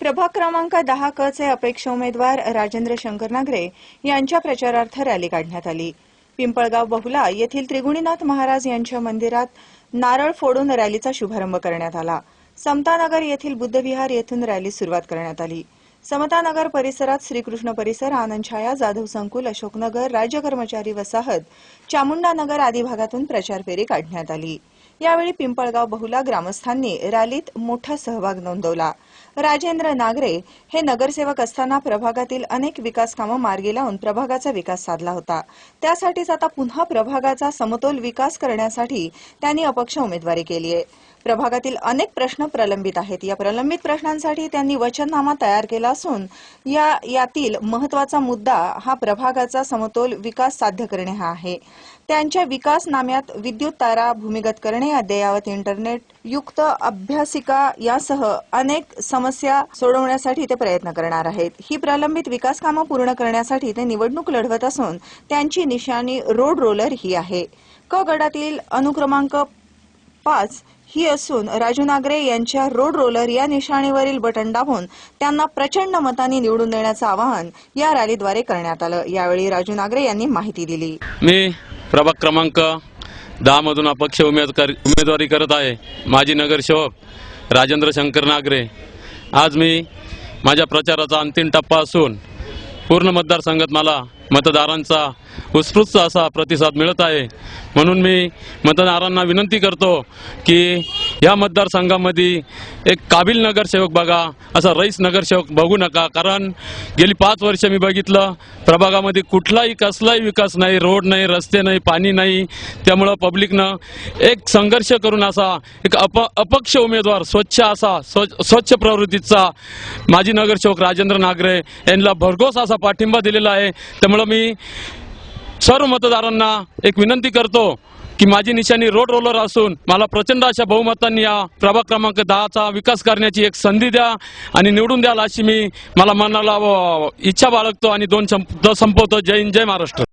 प्रभाग क्रमांक दहा क चे अपेक्ष उमेदवार राजेंद्र शंकर नागरे यांच्या प्रचारार्थ रॅली काढण्यात आली. पिंपळगाव बहुला येथील त्रिगुणीनाथ महाराज यांच्या मंदिरात नारळ फोडून रॅलीचा शुभारंभ करण्यात आला. समतानगर येथील बुद्धविहार येथून रॅली सुरुवात करण्यात आली. समतानगर परिसरात श्रीकृष्ण परिसर आनंदछाया जाधव संकुल अशोकनगर राज्य कर्मचारी वसाहत चामुंडा नगर आदी भागातून प्रचार फेरी काढण्यात आली. यावेळी पिंपळगाव बहुला ग्रामस्थांनी रॅलीत मोठा सहभाग नोंदवला. राजेंद्र नागरे हे नगरसेवक असताना प्रभागातील अनेक विकास कामं मार्गी लावून प्रभागाचा विकास साधला होता. त्यासाठीच आता पुन्हा प्रभागाचा समतोल विकास करण्यासाठी त्यांनी अपक्ष उमेदवारी केली आहे प्रभागातील अनेक प्रश्न प्रलंबित आहेत. या प्रलंबित प्रश्नांसाठी त्यांनी वचननामा तयार केला असून या यातील महत्त्वाचा मुद्दा हा प्रभागाचा समतोल विकास साध्य करणे हा आहे. त्यांच्या विकासनाम्यात विद्युत तारा भूमिगत करणे अद्ययावत इंटरनेट युक्त अभ्यासिका यासह अनेक समस्या सोडवण्यासाठी ते प्रयत्न करणार आहेत. ही प्रलंबित विकास कामं पूर्ण करण्यासाठी ते निवडणूक लढवत असून त्यांची निशाणी रोड रोलर ही आहे. क गटातील अनुक्रमांक पाच ही असून राजू नागरे यांच्या रोड रोलर या निशाणीवरील बटन दाबून त्यांना प्रचंड मतांनी निवडून देण्याचं आवाहन या रॅलीद्वारे करण्यात आलं. यावेळी राजू नागरे यांनी माहिती दिली. मी प्रभाग क्रमांक दहा मधून अपक्ष उमेदवार उमेदवारी करत आहे. माजी नगरसेवक राजेंद्र शंकर नागरे. आज मी माझ्या प्रचाराचा अंतिम टप्पा असून पूर्ण मतदारसंघात मला मतदारांचा उत्स्फूर्त असा प्रतिसाद मिळत आहे. म्हणून मी मतदारांना विनंती करतो की या मतदारसंघामध्ये एक काबिल नगरसेवक बघा असा रईस नगरसेवक बघू नका. कारण गेली पाच वर्ष मी बघितलं प्रभागामध्ये कुठलाही कसलाही विकास नाही रोड नाही रस्ते नाही पाणी नाही. त्यामुळं पब्लिकनं एक संघर्ष करून असा एक अप अपक्ष उमेदवार स्वच्छ असा स्व- स्वच्छ प्रवृत्तीचा माजी नगरसेवक राजेंद्र नागरे यांना भरघोस असा पाठिंबा दिलेला आहे. त्यामुळं मी सर्व मतदारांना एक विनंती करतो की माझी निशाणी रोड रोलर असून मला प्रचंड अशा बहुमतांनी या प्रभाग क्रमांक दहाचा विकास करण्याची एक संधी द्या आणि निवडून द्याल अशी मी मला मनाला इच्छा बाळगतो आणि दोन संप संपवतो. जय हिंद जय महाराष्ट्र.